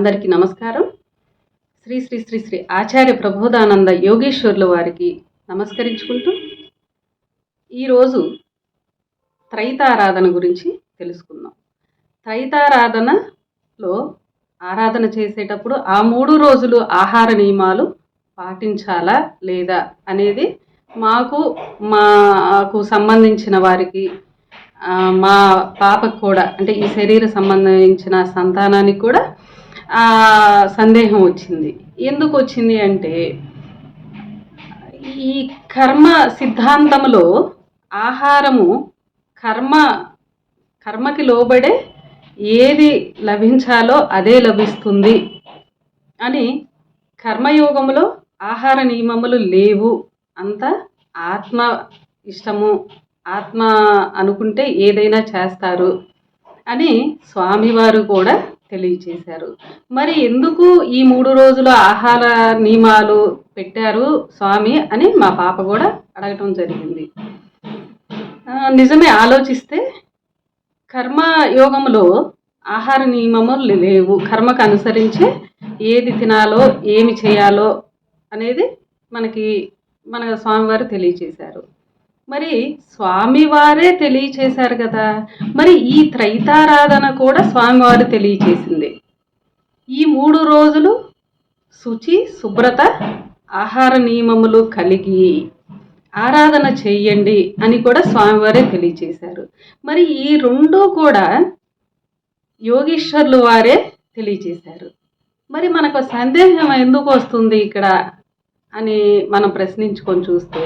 అందరికీ నమస్కారం. శ్రీ శ్రీ శ్రీ శ్రీ ఆచార్య ప్రబోధానంద యోగేశ్వర్ల వారికి నమస్కరించుకుంటూ ఈరోజు త్రైతారాధన గురించి తెలుసుకుందాం. త్రైతారాధనలో ఆరాధన చేసేటప్పుడు ఆ మూడు రోజులు ఆహార నియమాలు పాటించాలా లేదా అనేది మాకు మాకు సంబంధించిన వారికి మా పాపకు కూడా అంటే ఈ శరీర సంబంధించిన సంతానానికి కూడా సందేహం వచ్చింది. ఎందుకు వచ్చింది అంటే ఈ కర్మ సిద్ధాంతంలో ఆహారము కర్మ కర్మకి లోబడే ఏది లభించాలో అదే లభిస్తుంది అని కర్మయోగంలో ఆహార నియమములు లేవు. అంత ఆత్మ ఇష్టము ఆత్మ అనుకుంటే ఏదైనా చేస్తారు అని స్వామివారు కూడా తెలియచేశారు. మరి ఎందుకు ఈ మూడు రోజుల ఆహార నియమాలు పెట్టారు స్వామి అని మా పాప కూడా అడగటం జరిగింది. నిజమే ఆలోచిస్తే కర్మ యోగంలో ఆహార నియమములు లేవు. కర్మకు అనుసరించే ఏది తినాలో ఏమి చేయాలో అనేది మనకి మన స్వామివారు తెలియచేశారు. మరి స్వామివారే తెలియచేశారు కదా. మరి ఈ త్రైతారాధన కూడా స్వామివారు తెలియచేసింది. ఈ మూడు రోజులు శుచి శుభ్రత ఆహార నియమములు కలిగి ఆరాధన చేయండి అని కూడా స్వామివారే తెలియచేశారు. మరి ఈ రెండు కూడా యోగీశ్వర్లు వారే తెలియచేశారు. మరి మనకు సందేహం ఎందుకు వస్తుంది ఇక్కడ అని మనం ప్రశ్నించుకొని చూస్తే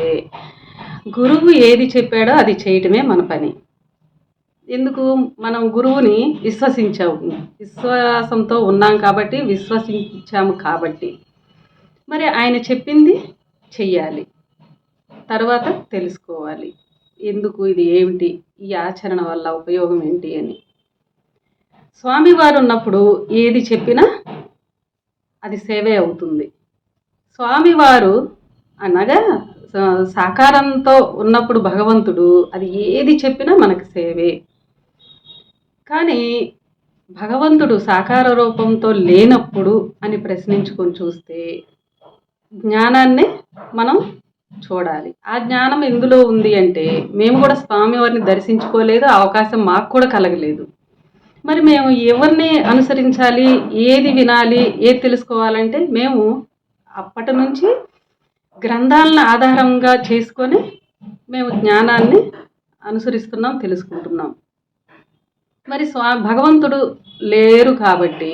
గురువు ఏది చెప్పాడో అది చేయటమే మన పని. ఎందుకు? మనం గురువుని విశ్వసించాము విశ్వాసంతో ఉన్నాం కాబట్టి విశ్వసించాము కాబట్టి. మరి ఆయన చెప్పింది చెయ్యాలి. తర్వాత తెలుసుకోవాలి. ఎందుకు? ఇది ఏమిటి? ఈ ఆచరణ వల్ల ఉపయోగం ఏంటి అని. స్వామివారు ఉన్నప్పుడు ఏది చెప్పినా అది సేవే అవుతుంది. స్వామివారు అనగా సాకారంతో ఉన్నప్పుడు భగవంతుడు అది ఏది చెప్పినా మనకు సేవే. కానీ భగవంతుడు సాకార రూపంతో లేనప్పుడు అని ప్రశ్నించుకొని చూస్తే జ్ఞానాన్ని మనం చూడాలి. ఆ జ్ఞానం ఎందులో ఉంది అంటే మేము కూడా స్వామివారిని దర్శించుకోలేదు అవకాశం మాకు కూడా కలగలేదు. మరి మేము ఎవరిని అనుసరించాలి ఏది వినాలి ఏది తెలుసుకోవాలంటే మేము అప్పటి నుంచి గ్రంథాలను ఆధారంగా చేసుకొని మేము జ్ఞానాన్ని అనుసరిస్తున్నాం తెలుసుకుంటున్నాం. మరి స్వా భగవంతుడు లేరు కాబట్టి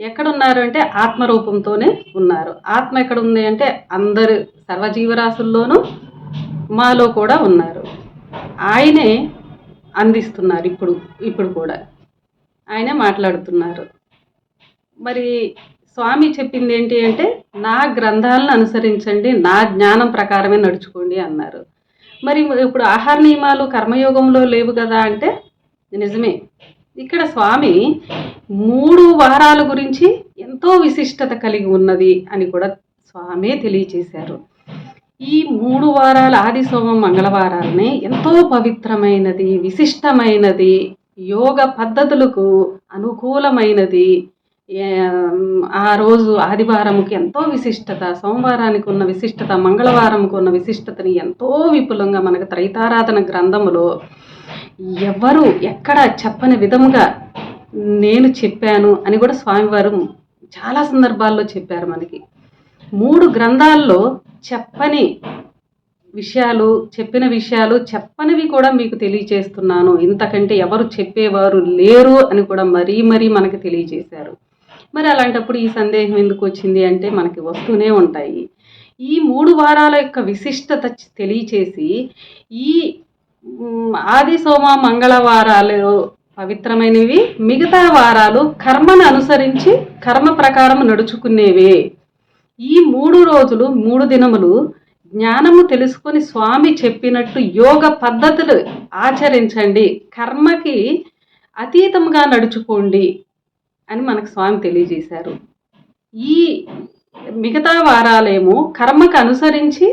ఎక్కడున్నారు అంటే ఆత్మరూపంతోనే ఉన్నారు. ఆత్మ ఎక్కడ ఉంది అంటే అందరు సర్వజీవరాశుల్లోనూ మాలో కూడా ఉన్నారు. ఆయనే అందిస్తున్నారు ఇప్పుడు ఇప్పుడు కూడా. ఆయనే మాట్లాడుతున్నారు. మరి స్వామి చెప్పింది ఏంటి అంటే నా గ్రంథాలను అనుసరించండి నా జ్ఞానం ప్రకారమే నడుచుకోండి అన్నారు. మరి ఇప్పుడు ఆహార నియమాలు కర్మయోగంలో లేవు కదా అంటే నిజమే. ఇక్కడ స్వామి మూడు వారాల గురించి ఎంతో విశిష్టత కలిగి ఉన్నది అని కూడా స్వామే తెలియచేశారు. ఈ మూడు వారాల ఆది సోమం మంగళవారాలని ఎంతో పవిత్రమైనది విశిష్టమైనది యోగ పద్ధతులకు అనుకూలమైనది ఆ రోజు ఆదివారంకి ఎంతో విశిష్టత సోమవారానికి ఉన్న విశిష్టత మంగళవారంకు ఉన్న విశిష్టతని ఎంతో విపులంగా మనకు త్రైతారాధన గ్రంథములో ఎవరు ఎక్కడ చెప్పని విధముగా నేను చెప్పాను అని కూడా స్వామివారు చాలా సందర్భాల్లో చెప్పారు మనకి. మూడు గ్రంథాల్లో చెప్పని విషయాలు చెప్పిన విషయాలు చెప్పనివి కూడా మీకు తెలియచేస్తున్నాను. ఇంతకంటే ఎవరు చెప్పేవారు లేరు అని కూడా మరీ మరీ మనకి తెలియజేశారు. మరి అలాంటప్పుడు ఈ సందేహం ఎందుకు వచ్చింది అంటే మనకి వస్తూనే ఉంటాయి. ఈ మూడు వారాల యొక్క విశిష్టత తెలియచేసి ఈ ఆది సోమ మంగళవారాలు పవిత్రమైనవి మిగతా వారాలు కర్మను అనుసరించి కర్మ ప్రకారం నడుచుకునేవే. ఈ మూడు రోజులు మూడు దినములు జ్ఞానము తెలుసుకొని స్వామి చెప్పినట్టు యోగ పద్ధతులు ఆచరించండి. కర్మకి అతీతంగా నడుచుకోండి. అని మనకు స్వామి తెలియజేశారు. ఈ మిగతా వారాలేమో కర్మకు అనుసరించి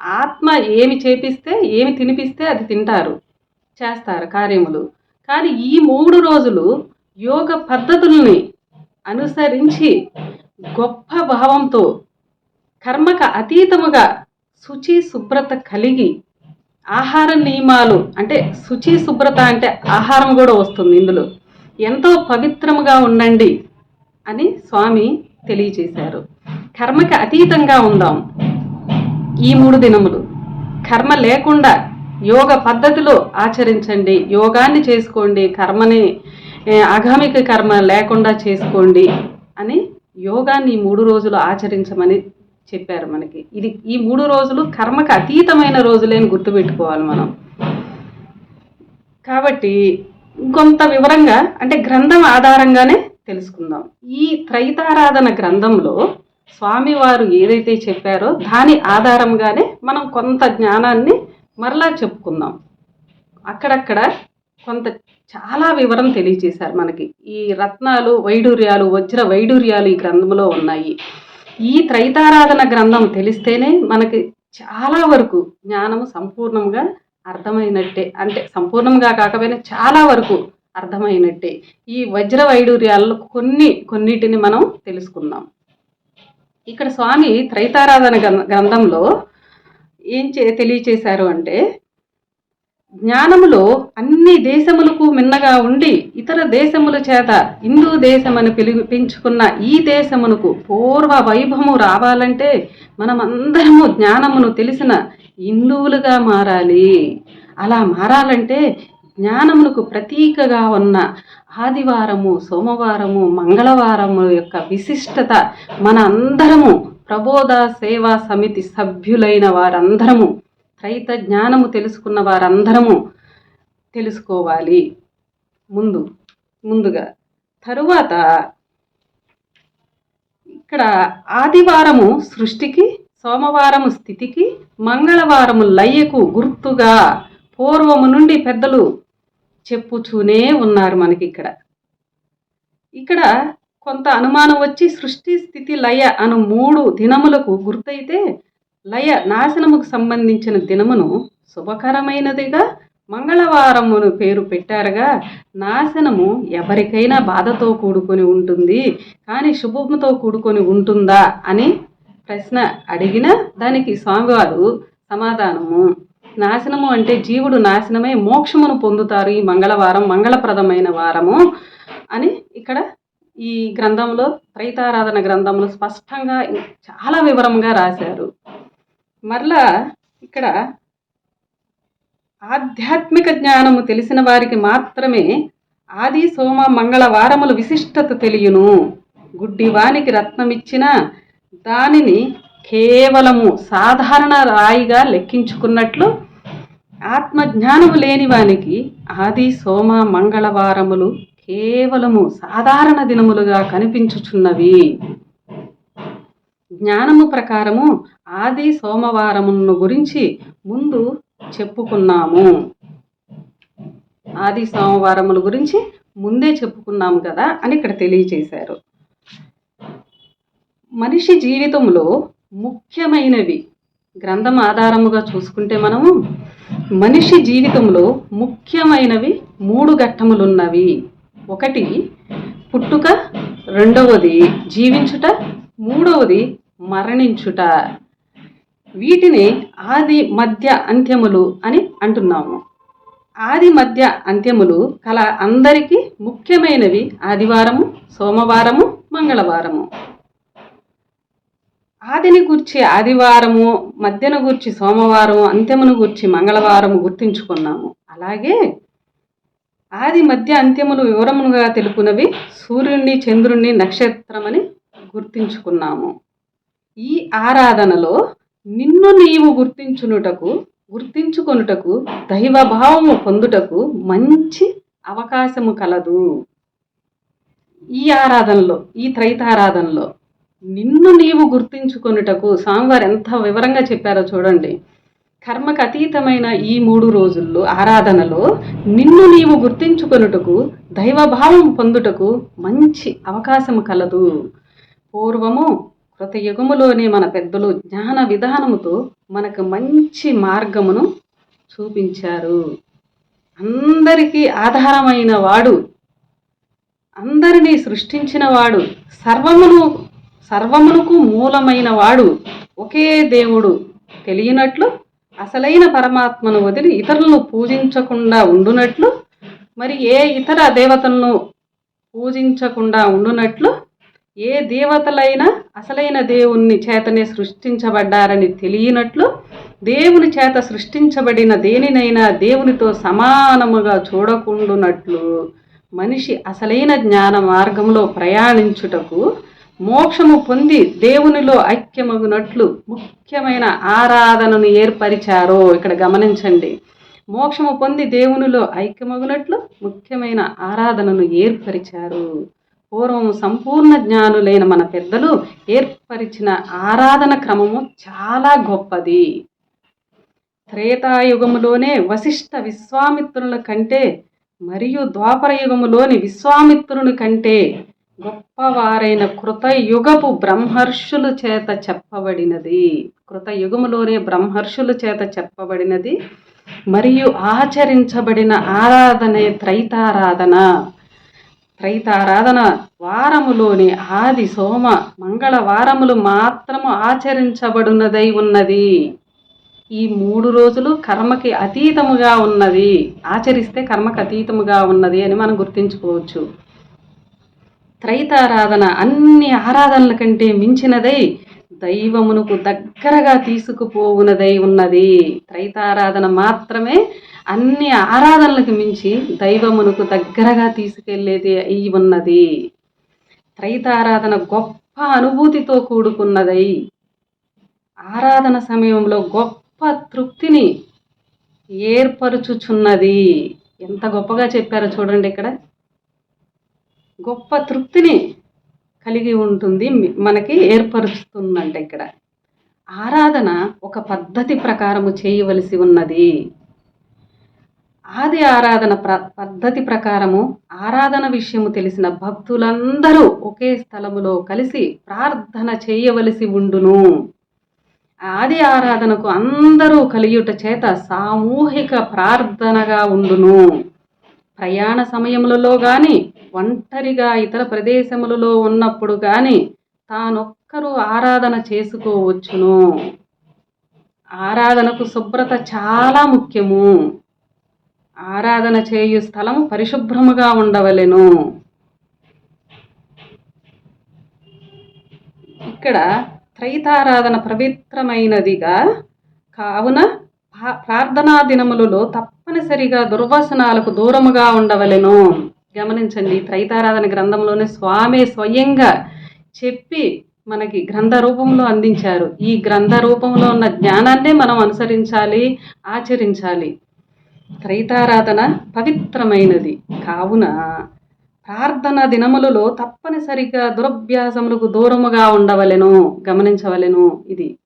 ఆత్మ ఏమి చేపిస్తే ఏమి తినిపిస్తే అది తింటారు చేస్తారు కార్యములు. కానీ ఈ మూడు రోజులు యోగ పద్ధతుల్ని అనుసరించి గొప్ప భావంతో కర్మక అతీతముగా శుచి శుభ్రత కలిగి ఆహార నియమాలు అంటే శుచి శుభ్రత అంటే ఆహారం కూడా వస్తుంది ఇందులో. ఎంతో పవిత్రముగా ఉండండి అని స్వామి తెలియచేశారు కర్మకి అతీతంగా ఉందాం. ఈ మూడు దినములు. కర్మ లేకుండా యోగ పద్ధతిలో ఆచరించండి. యోగాన్ని చేసుకోండి. కర్మని ఆగామిక కర్మ లేకుండా చేసుకోండి అని యోగాన్ని ఈ మూడు రోజులు ఆచరించమని చెప్పారు మనకి. ఇది ఈ మూడు రోజులు కర్మకు అతీతమైన రోజులేని గుర్తుపెట్టుకోవాలి మనం. కాబట్టి కొంత వివరంగా అంటే గ్రంథం ఆధారంగానే తెలుసుకుందాం. ఈ త్రైతారాధన గ్రంథంలో స్వామివారు ఏదైతే చెప్పారో దాని ఆధారంగానే మనం కొంత జ్ఞానాన్ని మరలా చెప్పుకుందాం. అక్కడక్కడ కొంత చాలా వివరం తెలియజేశారు మనకి. ఈ రత్నాలు వైడూర్యాలు వజ్ర వైడూర్యాలు ఈ గ్రంథంలో ఉన్నాయి. ఈ త్రైతారాధన గ్రంథం తెలిస్తేనే మనకి చాలా వరకు జ్ఞానము సంపూర్ణంగా అర్థమైనట్టే. అంటే సంపూర్ణంగా కాకపోయినా చాలా వరకు అర్థమైనట్టే. ఈ వజ్ర వైడూర్యాలలో కొన్ని కొన్నిటిని మనం తెలుసుకుందాం. ఇక్కడ స్వామి త్రైతారాధన గ్రం- గ్రంథంలో ఏం చే తెలియచేశారు అంటే జ్ఞానములో అన్ని దేశములకు మిన్నగా ఉండి ఇతర దేశముల చేత హిందూ దేశమని పిలిపించుకున్న ఈ దేశమునకు పూర్వ వైభవము రావాలంటే మనమందరము జ్ఞానమును తెలిసిన హిందువులుగా మారాలి. అలా మారాలంటే జ్ఞానమునకు ప్రతీకగా ఉన్న ఆదివారము సోమవారము మంగళవారము యొక్క విశిష్టత మన అందరము ప్రబోధ సేవా సమితి సభ్యులైన వారందరము రైత జ్ఞానము తెలుసుకున్న వారందరము తెలుసుకోవాలి. ముందు ముందుగా తరువాత ఇక్కడ ఆదివారము సృష్టికి సోమవారము స్థితికి మంగళవారము లయ్యకు గుర్తుగా పూర్వము నుండి పెద్దలు చెప్పుచూనే ఉన్నారు మనకి ఇక్కడ ఇక్కడ కొంత అనుమానం వచ్చి సృష్టి స్థితి లయ అను మూడు దినములకు గుర్తయితే లయ నాశనముకు సంబంధించిన దినమును శుభకరమైనదిగా మంగళవారమును పేరు పెట్టారుగా. నాశనము ఎవరికైనా బాధతో కూడుకొని ఉంటుంది. కానీ శుభముతో కూడుకొని ఉంటుందా అని ప్రశ్న అడిగిన దానికి స్వామివారు సమాధానము. నాశనము అంటే జీవుడు నాశనమై మోక్షమును పొందుతారు ఈ మంగళవారం మంగళప్రదమైన వారము అని ఇక్కడ ఈ గ్రంథంలో త్రైతారాధన గ్రంథంలో స్పష్టంగా చాలా వివరంగా రాశారు. మరలా ఇక్కడ ఆధ్యాత్మిక జ్ఞానము తెలిసిన వారికి మాత్రమే ఆది సోమ మంగళవారముల విశిష్టత తెలియను. గుడ్డివానికి రత్నమిచ్చిన దానిని కేవలము సాధారణ రాయిగా లెక్కించుకున్నట్లు ఆత్మజ్ఞానము లేని వానికి ఆది సోమ మంగళవారములు కేవలము సాధారణ దినములుగా కనిపించుచున్నవి. జ్ఞానము ప్రకారము ఆది సోమవారమును గురించి ముందు చెప్పుకున్నాము. ఆది సోమవారముల గురించి ముందే చెప్పుకున్నాము కదా అని ఇక్కడ తెలియచేశారు. మనిషి జీవితంలో ముఖ్యమైనవి గ్రంథం ఆధారముగా చూసుకుంటే మనము మనిషి జీవితంలో ముఖ్యమైనవి మూడు ఘట్టములున్నవి. ఒకటి పుట్టుక రెండవది జీవించుట మూడవది మరణించుట. వీటిని ఆది మధ్య అంత్యములు అని అంటున్నాము. ఆది మధ్య అంత్యములు కల అందరికీ ముఖ్యమైనవి ఆదివారము సోమవారము మంగళవారము. ఆదిని గూర్చి ఆదివారము మధ్యన గూర్చి సోమవారం అంత్యమును గూర్చి మంగళవారము గుర్తించుకున్నాము. అలాగే ఆది మధ్య అంత్యములు వివరముగా తెలుపునవి సూర్యుణ్ణి చంద్రుణ్ణి నక్షత్రమని గుర్తించుకున్నాము. ఈ ఆరాధనలో నిన్ను నీవు గుర్తించునుటకు గుర్తించుకొనుటకు దైవభావము పొందుటకు మంచి అవకాశము కలదు. ఈ ఆరాధనలో ఈ త్రైతారాధనలో నిన్ను నీవు గుర్తించుకొనుటకు స్వామివారు ఎంత వివరంగా చెప్పారో చూడండి. కర్మకు అతీతమైన ఈ మూడు రోజుల్లో ఆరాధనలో నిన్ను నీవు గుర్తించుకొనుటకు దైవభావం పొందుటకు మంచి అవకాశము కలదు. పూర్వము కృతయుగములోనే మన పెద్దలు జ్ఞాన విధానముతో మనకు మంచి మార్గమును చూపించారు. అందరికీ ఆధారమైన వాడు అందరినీ సృష్టించిన వాడు సర్వమును సర్వమునకు మూలమైన వాడు ఒకే దేవుడు తెలియనట్లు అసలైన పరమాత్మను వదిలి ఇతరులను పూజించకుండా ఉండునట్లు మరి ఏ ఇతర దేవతలను పూజించకుండా ఉండునట్లు ఏ దేవతలైనా అసలైన దేవుని చేతనే సృష్టించబడ్డారని తెలియనట్లు దేవుని చేత సృష్టించబడిన దేనినైనా దేవునితో సమానముగా చూడకుండునట్లు మనిషి అసలైన జ్ఞాన మార్గంలో ప్రయాణించుటకు మోక్షము పొంది దేవునిలో ఐక్యమగునట్లు ముఖ్యమైన ఆరాధనను ఏర్పరిచారో ఇక్కడ గమనించండి. మోక్షము పొంది దేవునిలో ఐక్యమగునట్లు ముఖ్యమైన ఆరాధనను ఏర్పరిచారు. పూర్వం సంపూర్ణ జ్ఞానులైన మన పెద్దలు ఏర్పరిచిన ఆరాధన క్రమము చాలా గొప్పది. త్రేతాయుగములోనే వశిష్ఠ విశ్వామిత్రుల కంటే మరియు ద్వాపర యుగములోని విశ్వామిత్రుని కంటే గొప్పవారైన కృతయుగపు బ్రహ్మర్షుల చేత చెప్పబడినది. కృతయుగములోనే బ్రహ్మర్షుల చేత చెప్పబడినది. మరియు ఆచరించబడిన ఆరాధనే త్రైతారాధన. త్రైతారాధన వారములోని ఆది సోమ మంగళవారములు మాత్రము ఆచరించబడున్నదై ఉన్నది. ఈ మూడు రోజులు కర్మకి అతీతముగా ఉన్నది. ఆచరిస్తే కర్మకి అతీతముగా ఉన్నది అని మనం గుర్తించుకోవచ్చు. త్రైతారాధన అన్ని ఆరాధనల కంటే మించినదై దైవమునకు దగ్గరగా తీసుకుపోవునదై ఉన్నది. త్రైతారాధన మాత్రమే అన్ని ఆరాధనలకు మించి దైవమునకు దగ్గరగా తీసుకెళ్ళేది అయి ఉన్నది. త్రైతారాధన గొప్ప అనుభూతితో కూడుకున్నదై ఆరాధన సమయంలో గొప్ప తృప్తిని ఏర్పరుచుచున్నది. ఎంత గొప్పగా చెప్పారో చూడండి ఇక్కడ. గొప్ప తృప్తిని కలిగి ఉంటుంది మనకి ఏర్పరుస్తుందంట ఇక్కడ. ఆరాధన ఒక పద్ధతి ప్రకారము చేయవలసి ఉన్నది. ఆది ఆరాధన ప్ర పద్ధతి ప్రకారము ఆరాధన విషయము తెలిసిన భక్తులందరూ ఒకే స్థలములో కలిసి ప్రార్థన చేయవలసి ఉండును. ఆది ఆరాధనకు అందరూ కలియుట చేత సామూహిక ప్రార్థనగా ఉండును. ప్రయాణ సమయములలో కానీ ఒంటరిగా ఇతర ప్రదేశములలో ఉన్నప్పుడు కానీ తానొక్కరు ఆరాధన చేసుకోవచ్చును. ఆరాధనకు శుభ్రత చాలా ముఖ్యము. ఆరాధన చేయు స్థలము పరిశుభ్రముగా ఉండవలెను. ఇక్కడ త్రైతారాధన పవిత్రమైనదిగా కావున ప్రార్థనా దినములలో తప్పనిసరిగా దుర్వసనాలకు దూరముగా ఉండవలెను. గమనించండి త్రైతారాధన గ్రంథంలోనే స్వామి స్వయంగా చెప్పి మనకి గ్రంథ రూపంలో అందించారు. ఈ గ్రంథ రూపంలో ఉన్న జ్ఞానాన్నే మనం అనుసరించాలి ఆచరించాలి. త్రైతారాధన పవిత్రమైనది. కావున ప్రార్థన దినములలో తప్పనిసరిగా దురభ్యాసములకు దూరముగా ఉండవలెను గమనించవలెను ఇది.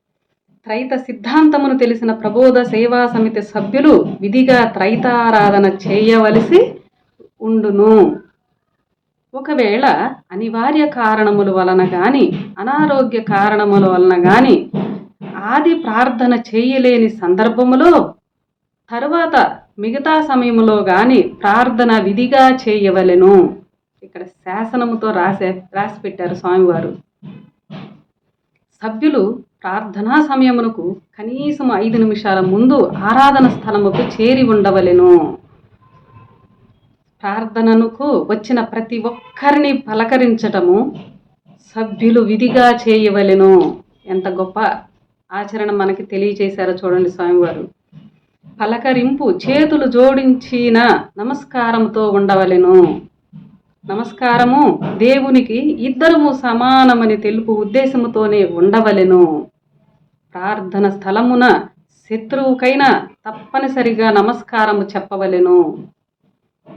త్రైత సిద్ధాంతమును తెలిసిన ప్రబోధ సేవా సమితి సభ్యులు విధిగా త్రైతారాధన చేయవలసి ఉండును. ఒకవేళ అనివార్య కారణముల వలన కానీ అనారోగ్య కారణముల వలన కానీ ఆది ప్రార్థన చేయలేని సందర్భములో తరువాత మిగతా సమయంలో కానీ ప్రార్థన విధిగా చేయవలెను. ఇక్కడ శాసనముతో రాసే రాసి పెట్టారు స్వామివారు. సభ్యులు ప్రార్థనా సమయమునకు కనీసం ఐదు నిమిషాల ముందు ఆరాధన స్థలముకు చేరి ఉండవలెను. ప్రార్థనకు వచ్చిన ప్రతి ఒక్కరిని పలకరించటము సభ్యులు విధిగా చేయవలెను. ఎంత గొప్ప ఆచరణ మనకి తెలియచేశారో చూడండి స్వామివారు. పలకరింపు చేతులు జోడించిన నమస్కారంతో ఉండవలెను. నమస్కారము దేవునికి ఇద్దరము సమానమని తెలుపు ఉద్దేశముతోనే ఉండవలెను. ప్రార్థన స్థలమున శత్రువుకైనా తప్పనిసరిగా నమస్కారము చెప్పవలెను.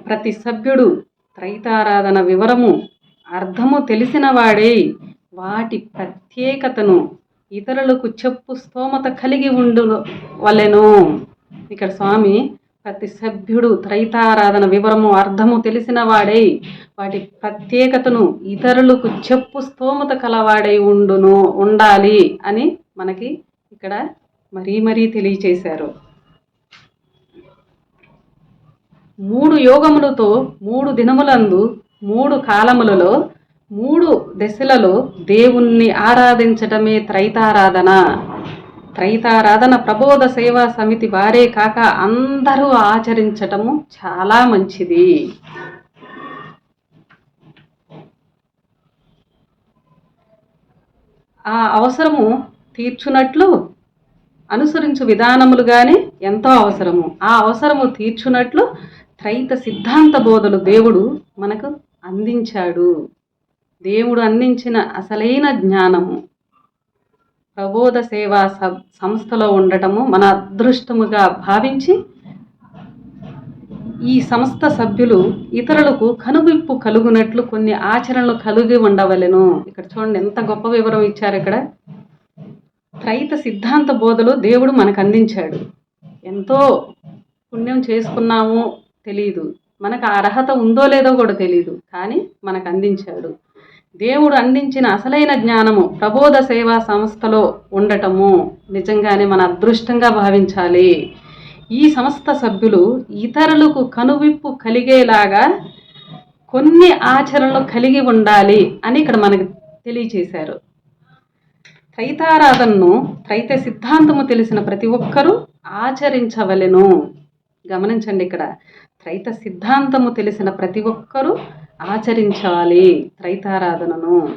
ప్రతి సభ్యుడు త్రైతారాధన వివరము అర్థము తెలిసిన వాడే వాటి ప్రత్యేకతను ఇతరులకు చెప్పు స్తోమత కలిగి ఉండు వలెను. ఇక్కడ స్వామి ప్రతి సభ్యుడు త్రైతారాధన వివరము అర్థము తెలిసిన వాడై వాటి ప్రత్యేకతను ఇతరులకు చెప్పు స్తోమత కలవాడై ఉండును ఉండాలి అని మనకి ఇక్కడ మరీ మరీ తెలియచేశారు. మూడు యోగములతో మూడు దినములందు మూడు కాలములలో మూడు దశలలో దేవుణ్ణి ఆరాధించటమే త్రైతారాధన. త్రైతారాధన ప్రబోధ సేవా సమితి వారే కాక అందరూ ఆచరించటము చాలా మంచిది. ఆ అవసరము తీర్చునట్లు అనుసరించు విధానములు కానీ ఎంతో అవసరము. ఆ అవసరము తీర్చునట్లు త్రైత సిద్ధాంత బోధలు దేవుడు మనకు అందించాడు. దేవుడు అందించిన అసలైన జ్ఞానము. ప్రబోధ సేవా సంస్థలో ఉండటము మన అదృష్టముగా భావించి ఈ సంస్థ సభ్యులు ఇతరులకు కనువిప్పు కలుగునట్లు కొన్ని ఆచరణలు కలిగి ఉండవలెను. ఇక్కడ చూడండి ఎంత గొప్ప వివరం ఇచ్చారు ఇక్కడ. త్రైత సిద్ధాంత బోధలు దేవుడు మనకు అందించాడు ఎంతో పుణ్యం చేసుకున్నామో తెలియదు మనకు అర్హత ఉందో లేదో కూడా తెలియదు కానీ మనకు అందించాడు దేవుడు అందించిన అసలైన జ్ఞానము ప్రబోధ సేవా సంస్థలో ఉండటము నిజంగానే మన అదృష్టంగా భావించాలి. ఈ సంస్థ సభ్యులు ఇతరులకు కనువిప్పు కలిగేలాగా కొన్ని ఆచరణలు కలిగి ఉండాలి అని ఇక్కడ మనకు తెలియచేశారు. త్రైతారాధనను త్రైత సిద్ధాంతము తెలిసిన ప్రతి ఒక్కరూ ఆచరించవలెను. గమనించండి ఇక్కడ. త్రైత సిద్ధాంతము తెలిసిన ప్రతి ఒక్కరూ ఆచరించాలి. త్రైతారాధనను.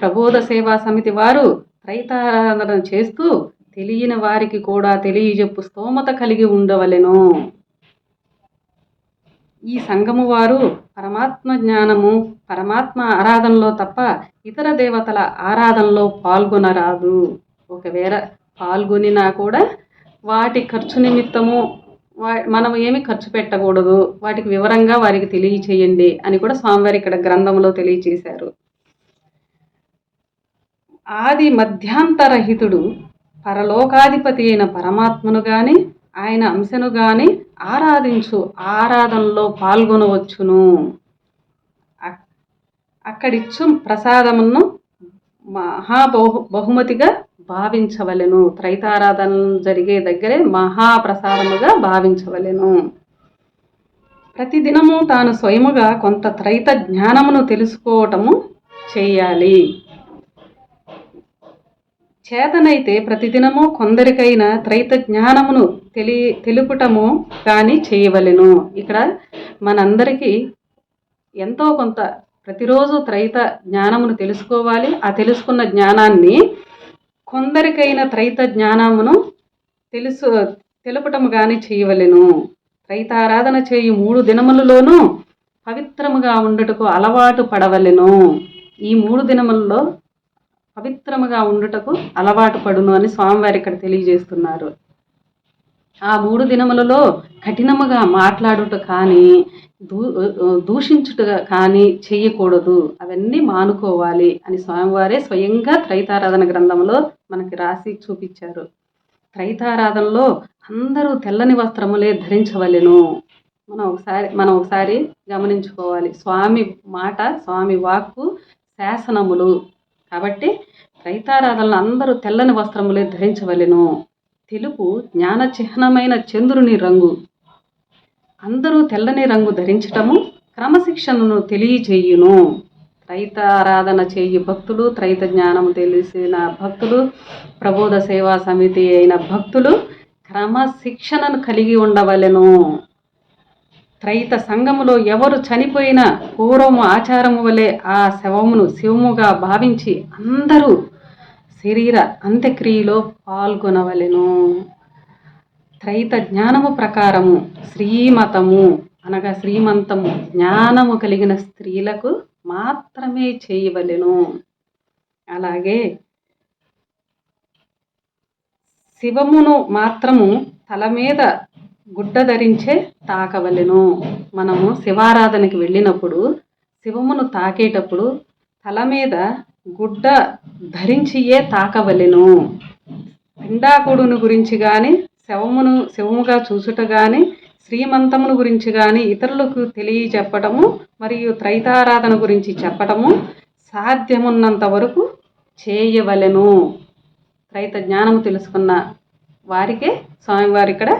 ప్రబోధ సేవా సమితి వారు త్రైతారాధన చేస్తూ తెలియని వారికి కూడా తెలియజెప్పు స్తోమత కలిగి ఉండవలెను. ఈ సంఘము వారు పరమాత్మ జ్ఞానము పరమాత్మ ఆరాధనలో తప్ప ఇతర దేవతల ఆరాధనలో పాల్గొనరాదు. ఒకవేళ పాల్గొనినా కూడా వాటి ఖర్చు నిమిత్తము మనం ఏమి ఖర్చు పెట్టకూడదు. వాటికి వివరంగా వారికి తెలియచేయండి అని కూడా స్వామివారి ఇక్కడ గ్రంథంలో తెలియచేశారు. ఆది మధ్యాంతరహితుడు పరలోకాధిపతి అయిన పరమాత్మను గాని ఆయన అంశను గాని ఆరాధించు ఆరాధనలో పాల్గొనవచ్చును. అక్కడిచ్చు ప్రసాదమును మహాబహు బహుమతిగా భావించవలెను. త్రైతారాధన జరిగే దగ్గరే మహాప్రసాదముగా భావించవలెను. ప్రతిదినము తాను స్వయముగా కొంత త్రైత జ్ఞానమును తెలుసుకోవటము చేయాలి. చేతనైతే ప్రతిదినము కొందరికైనా త్రైత జ్ఞానమును తెలి తెలుపుటము కానీ చేయవలెను. ఇక్కడ మనందరికీ ఎంతో కొంత ప్రతిరోజు త్రైత జ్ఞానమును తెలుసుకోవాలి. ఆ తెలుసుకున్న జ్ఞానాన్ని కొందరికైన త్రైత జ్ఞానమును తెలుసు తెలుపటము కానీ చేయవలెను. త్రైతారాధన చేయు మూడు దినములలోనూ పవిత్రముగా ఉండుటకు అలవాటు పడవలెను. ఈ మూడు దినములలో పవిత్రముగా ఉండుటకు అలవాటు పడును అని స్వామివారి ఇక్కడ తెలియజేస్తున్నారు. ఆ మూడు దినములలో కఠినముగా మాట్లాడుట కానీ దూ దూషించుట కానీ చేయకూడదు. అవన్నీ మానుకోవాలి అని స్వామివారే స్వయంగా త్రైతారాధన గ్రంథంలో మనకి రాసి చూపించారు. త్రైతారాధనలో అందరూ తెల్లని వస్త్రములే ధరించవలెను. మనం ఒకసారి మనం ఒకసారి గమనించుకోవాలి. స్వామి మాట స్వామి వాక్కు శాసనములు. కాబట్టి రైతారాధనలు అందరూ తెల్లని వస్త్రములే ధరించవలెను. తెలుపు జ్ఞాన చిహ్నమైన చంద్రుని రంగు. అందరూ తెల్లని రంగు ధరించటము క్రమశిక్షణను తెలియచేయును త్రైతారాధన చేయి భక్తులు త్రైత జ్ఞానము తెలిసిన భక్తులు ప్రబోధ సేవా సమితి అయిన భక్తులు క్రమశిక్షణను కలిగి ఉండవలెను. త్రైత సంఘములో ఎవరు చనిపోయిన పూర్వము ఆచారము వలె ఆ శవమును శివముగా భావించి అందరూ శరీర అంత్యక్రియలో పాల్గొనవలెను. త్రైత జ్ఞానము ప్రకారము శ్రీమతము అనగా శ్రీమంతము జ్ఞానము కలిగిన స్త్రీలకు మాత్రమే చేయవలెను. అలాగే శివమును మాత్రము తల మీద గుడ్డ ధరించే తాకవలెను. మనము శివారాధనకి వెళ్ళినప్పుడు శివమును తాకేటప్పుడు తల మీద గుడ్డ ధరించియే తాకవలెను. పిండాకుడును గురించి కానీ శవమును శవముగా చూసుట కానీ శ్రీమంతమును గురించి కానీ ఇతరులకు తెలియచెప్పటము మరియు త్రైతారాధన గురించి చెప్పటము సాధ్యమున్నంత వరకు చేయవలెను. త్రైత జ్ఞానము తెలుసుకున్న వారికే స్వామివారు ఇక్కడ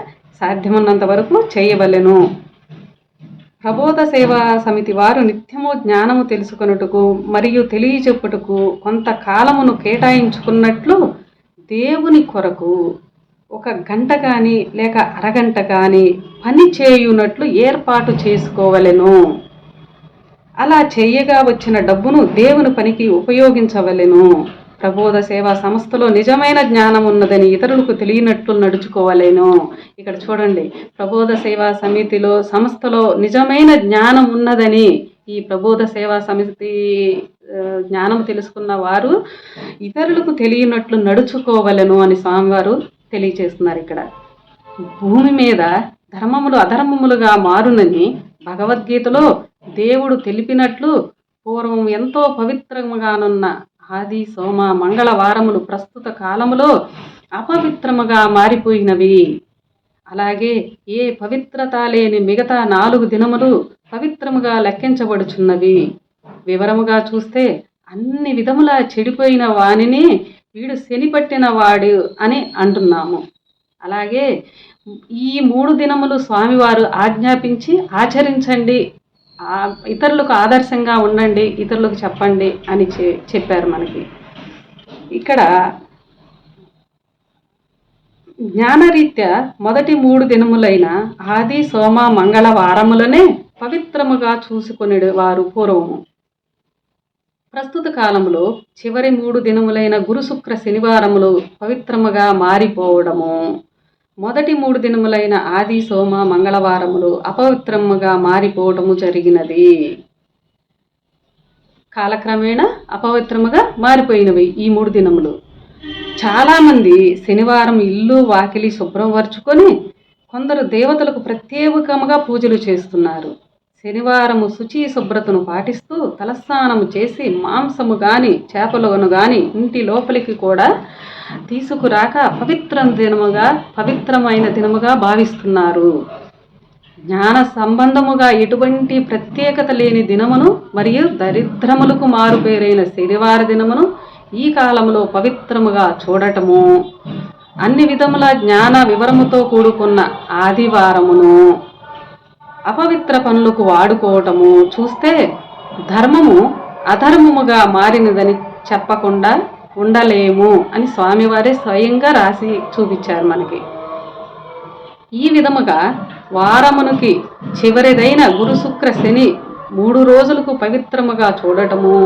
సాధ్యమున్నంత వరకు చేయవలెను. ప్రబోధ సేవా సమితి వారు నిత్యము జ్ఞానము తెలుసుకొనుటకు మరియు తెలియచెప్పుటకు కొంతకాలమును కేటాయించుకున్నట్లు దేవుని కొరకు ఒక గంట కానీ లేక అరగంట కానీ పని చేయునట్లు ఏర్పాటు చేసుకోవలెను. అలా చేయగా వచ్చిన డబ్బును దేవుని పనికి ఉపయోగించవలెను. ప్రబోధ సేవా సంస్థలో నిజమైన జ్ఞానం ఉన్నదని ఇతరులకు తెలియనట్లు నడుచుకోవాలేను. ఇక్కడ చూడండి ప్రబోధ సేవా సమితిలో సంస్థలో నిజమైన జ్ఞానం ఉన్నదని ఈ ప్రబోధ సేవా సమితి జ్ఞానం తెలుసుకున్న వారు ఇతరులకు తెలియనట్లు నడుచుకోవలను అని స్వామివారు తెలియచేస్తున్నారు ఇక్కడ. భూమి మీద ధర్మములు అధర్మములుగా మారునని భగవద్గీతలో దేవుడు తెలిపినట్లు పూర్వం ఎంతో పవిత్రముగానున్న ఆది సోమ మంగళవారములు ప్రస్తుత కాలములో అపవిత్రముగా మారిపోయినవి. అలాగే ఏ పవిత్రత లేని మిగతా నాలుగు దినములు పవిత్రముగా లెక్కించబడుచున్నవి. వివరముగా చూస్తే అన్ని విధములా చెడిపోయిన వానిని వీడు శనిపట్టిన వాడు అని అంటున్నాము. అలాగే ఈ మూడు దినములు స్వామివారు ఆజ్ఞాపించి ఆచరించండి ఇతరులకు ఆదర్శంగా ఉండండి ఇతరులకు చెప్పండి అని చె- చెప్పారు మనకి. ఇక్కడ జ్ఞానరీత్యా మొదటి మూడు దినములైన ఆది సోమ మంగళ వారములనే పవిత్రముగా చూసుకునేడు వారు పూర్వము. ప్రస్తుత కాలంలో చివరి మూడు దినములైన గురు శుక్ర శనివారములు పవిత్రముగా మారిపోవడము. మొదటి మూడు దినములైన ఆది సోమ మంగళవారములు అపవిత్రముగా మారిపోవటము జరిగినది. కాలక్రమేణా అపవిత్రముగా మారిపోయినవి ఈ మూడు దినములు. చాలామంది శనివారం ఇల్లు వాకిలి శుభ్రం పరుచుకొని కొందరు దేవతలకు ప్రత్యేకముగా పూజలు చేస్తున్నారు. శనివారము శుచి శుభ్రతను పాటిస్తూ తలస్నానము చేసి మాంసము గాని చేపలను గాని ఇంటి లోపలికి కూడా తీసుకురాక పవిత్ర దినముగా పవిత్రమైన దినముగా భావిస్తున్నారు. జ్ఞాన సంబంధముగా ఎటువంటి ప్రత్యేకత లేని దినమును మరియు దరిద్రములకు మారుపేరైన శనివార దినమును ఈ కాలంలో పవిత్రముగా చూడటము. అన్ని విధముల జ్ఞాన వివరముతో కూడుకున్న ఆదివారమును. అపవిత్ర పనులకు వాడుకోవటము చూస్తే ధర్మము అధర్మముగా మారినదని చెప్పకుండా ఉండలేము అని స్వామివారే స్వయంగా రాసి చూపించారు మనకి. ఈ విధముగా వారమునికి చివరిదైన గురు శుక్ర శని మూడు రోజులకు పవిత్రముగా చూడటము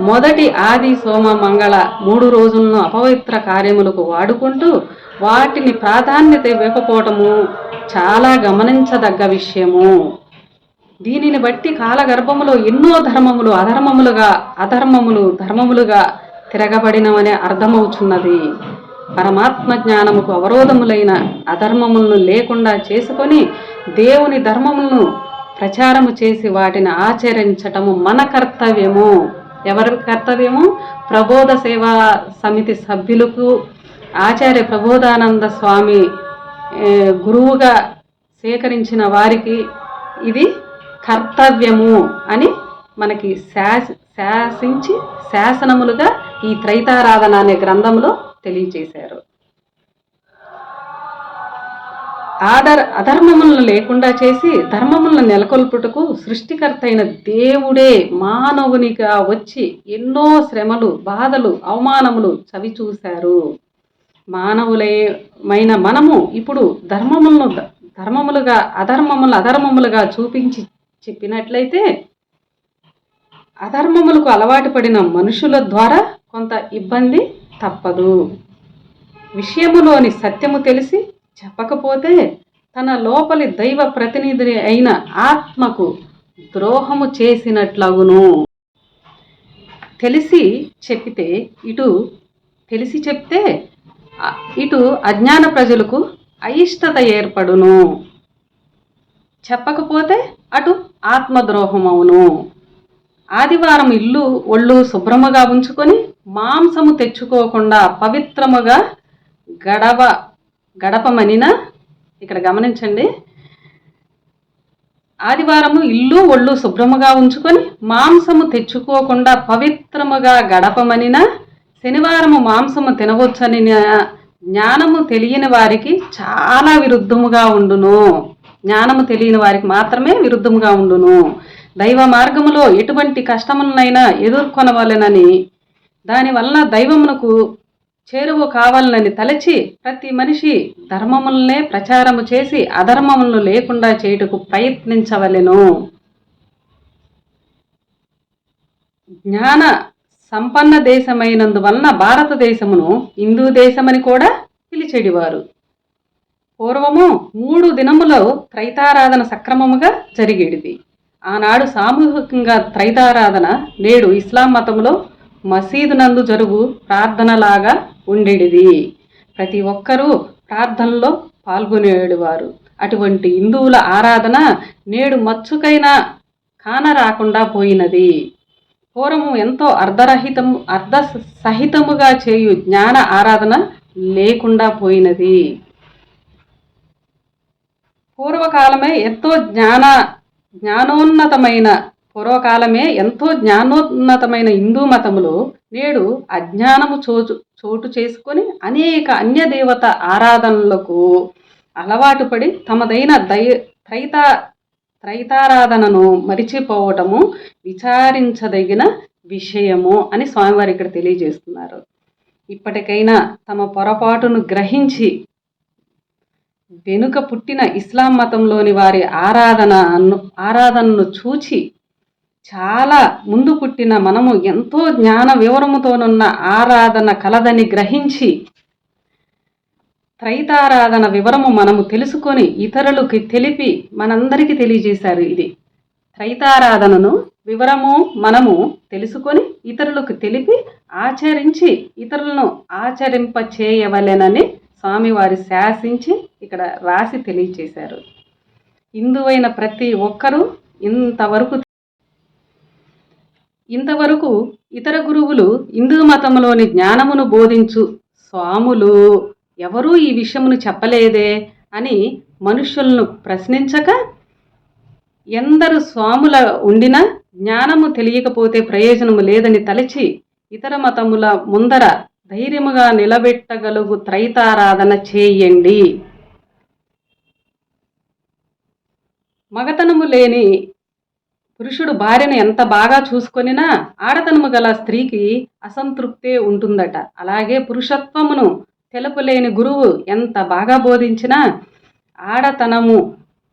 మొదటి ఆది సోమ మంగళ మూడు రోజులను అపవిత్ర కార్యములకు వాడుకుంటూ వాటిని ప్రాధాన్యత ఇవ్వకపోవటము చాలా గమనించదగ్గ విషయము. దీనిని బట్టి కాలగర్భములో ఎన్నో ధర్మములు అధర్మములుగా అధర్మములు ధర్మములుగా తిరగబడినవనే అర్థమవుచున్నది. పరమాత్మ జ్ఞానముకు అవరోధములైన అధర్మములను లేకుండా చేసుకొని దేవుని ధర్మములను ప్రచారము చేసి వాటిని ఆచరించటము మన కర్తవ్యము. ఎవరి కర్తవ్యము? ప్రబోధ సేవా సమితి సభ్యులకు ఆచార్య ప్రబోధానంద స్వామి గురువుగా సేకరించిన వారికి ఇది కర్తవ్యము అని మనకి శాస శాసించి శాసనములుగా ఈ త్రైతారాధన అనే గ్రంథంలో తెలియజేశారు. ఆధర్ అధర్మములను లేకుండా చేసి ధర్మములను నెలకొల్పుటకు సృష్టికర్త అయిన దేవుడే మానవునిగా వచ్చి ఎన్నో శ్రమలు బాధలు అవమానములు చవి చూశారు మానవులమైన మనము ఇప్పుడు ధర్మములను ధర్మములుగా అధర్మములు అధర్మములుగా చూపించి చెప్పినట్లయితే అధర్మములకు అలవాటు పడిన మనుషుల ద్వారా కొంత ఇబ్బంది తప్పదు. విషయములోని సత్యము తెలిసి చెప్పకపోతే తన లోపలి దైవ ప్రతినిధి అయిన ఆత్మకు ద్రోహము చేసినట్లగును. తెలిసి చెప్పితే ఇటు తెలిసి చెప్తే ఇటు అజ్ఞాన ప్రజలకు అయిష్టత ఏర్పడును. చెప్పకపోతే అటు ఆత్మద్రోహమవును. ఆదివారం ఇల్లు ఒళ్ళు శుభ్రముగా ఉంచుకొని మాంసము తెచ్చుకోకుండా పవిత్రముగా గడవ గడపమనిన? ఇక్కడ గమనించండి. ఆదివారము ఇల్లు ఒళ్ళు శుభ్రముగా ఉంచుకొని మాంసము తెచ్చుకోకుండా పవిత్రముగా గడపమనిన? శనివారము మాంసము తినవచ్చని జ్ఞానము తెలియని వారికి చాలా విరుద్ధముగా ఉండును. జ్ఞానము తెలియని వారికి మాత్రమే విరుద్ధముగా ఉండును. దైవ మార్గములో ఎటువంటి కష్టములనైనా ఎదుర్కొనవలెనని. దానివల్ల దైవమునకు చేరువ కావాలనని తలచి ప్రతి మనిషి ధర్మములనే ప్రచారము చేసి అధర్మములను లేకుండా చేయుటకు ప్రయత్నించవలెను. జ్ఞాన సంపన్న దేశమైనందువలన భారతదేశమును హిందూ దేశమని కూడా పిలిచెడివారు. పూర్వము మూడు దినములో త్రైతారాధన సక్రమముగా జరిగేది ఆనాడు సామూహికంగా త్రైతారాధన నేడు ఇస్లాం మతంలో మసీదు నందు జరుగు ప్రార్థనలాగా ఉండేటిది ప్రతి ఒక్కరూ ప్రార్థనలో పాల్గొనేవారు. అటువంటి హిందువుల ఆరాధన నేడు మచ్చుకైనా కానరాకుండా పోయినది. పూర్వము ఎంతో అర్ధరహితం అర్ధ సహితముగా చేయు జ్ఞాన ఆరాధన లేకుండా పోయినది. పూర్వకాలమే ఎంతో జ్ఞాన జ్ఞానోన్నతమైన పూర్వకాలమే ఎంతో జ్ఞానోన్నతమైన హిందూ మతములో నేడు అజ్ఞానము చోటు చోటు చేసుకొని అనేక అన్య దేవత ఆరాధనలకు అలవాటు పడి తమదైన దై త్రైత త్రైతారాధనను మరిచిపోవటము విచారించదగిన విషయము అని స్వామివారు ఇక్కడ తెలియజేస్తున్నారు. ఇప్పటికైనా తమ పొరపాటును గ్రహించి వెనుక పుట్టిన ఇస్లాం మతంలోని వారి ఆరాధనను ఆరాధనను చూచి చాలా ముందు పుట్టిన మనము ఎంతో జ్ఞాన వివరముతోనున్న ఆరాధన కలదని గ్రహించి త్రైతారాధన వివరము మనము తెలుసుకొని ఇతరులకు తెలిపి మనందరికీ తెలియజేశారు ఇది. త్రైతారాధనను వివరము మనము తెలుసుకొని ఇతరులకు తెలిపి ఆచరించి ఇతరులను ఆచరింప చేయవలెనని స్వామివారి శాసించి ఇక్కడ రాసి తెలియచేశారు హిందువైన ప్రతి ఒక్కరూ ఇంతవరకు ఇంతవరకు ఇతర గురువులు హిందూ మతంలోని జ్ఞానమును బోధించు స్వాములు ఎవరూ ఈ విషయమును చెప్పలేదే అని మనుష్యులను ప్రశ్నించక ఎందరు స్వాముల ఉండినా జ్ఞానము తెలియకపోతే ప్రయోజనము లేదని తలచి ఇతర మతముల ముందర ధైర్యముగా నిలబెట్టగలుగు త్రైతారాధన చేయండి. మగతనము లేని పురుషుడు భార్యను ఎంత బాగా చూసుకొనినా ఆడతనము గల స్త్రీకి అసంతృప్తే ఉంటుందట. అలాగే పురుషత్వమును తెలుపలేని గురువు ఎంత బాగా బోధించినా ఆడతనము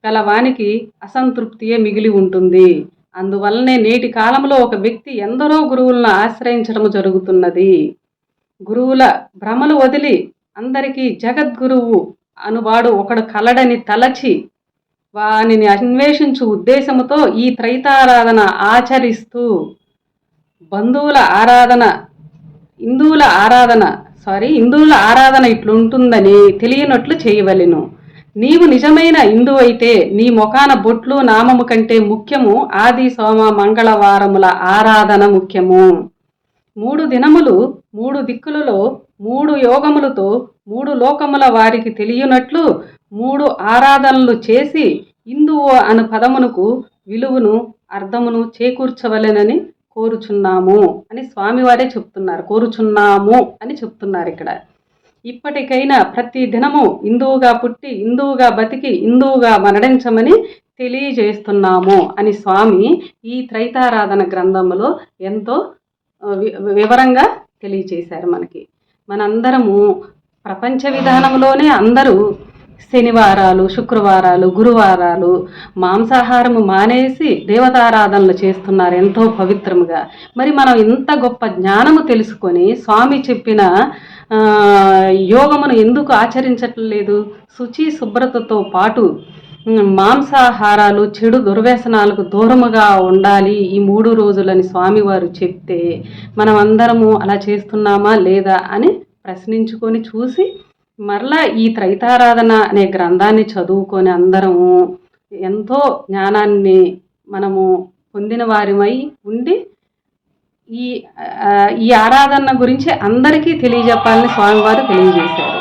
గలవానికి అసంతృప్తియే మిగిలి ఉంటుంది. అందువల్లనే నేటి కాలంలో ఒక వ్యక్తి ఎందరో గురువులను ఆశ్రయించడం జరుగుతున్నది. గురువుల భ్రమలు వదిలి అందరికీ జగద్గురువు అనువాడు ఒకడు కలడని తలచి వానిని అన్వేషించు ఉద్దేశముతో ఈ త్రైతారాధన ఆచరిస్తూ బంధువుల ఆరాధన హిందువుల ఆరాధన సారీ హిందువుల ఆరాధన ఇట్లుంటుందని తెలియనట్లు చేయవలెను. నీవు నిజమైన హిందువు అయితే నీ ముఖాన బొట్లు నామము కంటే ముఖ్యము ఆది సోమ మంగళవారముల ఆరాధన ముఖ్యము. మూడు దినములు మూడు దిక్కులలో మూడు యోగములతో మూడు లోకముల వారికి తెలియనట్లు మూడు ఆరాధనలు చేసి హిందువు అను పదమునకు విలువను అర్థమును చేకూర్చవలెనని కోరుచున్నాము అని స్వామివారే చెప్తున్నారు. కోరుచున్నాము అని చెప్తున్నారు ఇక్కడ. ఇప్పటికైనా ప్రతి దినము హిందువుగా పుట్టి హిందువుగా బతికి హిందువుగా మరణించమని తెలియజేస్తున్నాము అని స్వామి ఈ త్రైతారాధన గ్రంథంలో ఎంతో వి- వివరంగా తెలియచేశారు మనకి. మనందరము ప్రపంచ విధానంలోనే అందరూ శనివారాలు శుక్రవారాలు గురువారాలు మాంసాహారము మానేసి దేవతారాధనలు చేస్తున్నారు ఎంతో పవిత్రముగా. మరి మనం ఇంత గొప్ప జ్ఞానము తెలుసుకొని స్వామి చెప్పిన యోగమును ఎందుకు ఆచరించట్లేదు? శుచి శుభ్రతతో పాటు మాంసాహారాలు చెడు దుర్వ్యసనాలకు దూరముగా ఉండాలి ఈ మూడు రోజులని స్వామివారు చెప్తే మనం అందరము అలా చేస్తున్నామా లేదా అని ప్రశ్నించుకొని చూసి మరలా ఈ త్రైతారాధన అనే గ్రంథాన్ని చదువుకొని అందరము ఎంతో జ్ఞానాన్ని మనము పొందిన వారిమై ఉండి ఈ ఈ ఆరాధన గురించి అందరికీ తెలియజెప్పాలని స్వామివారు తెలియజేశారు.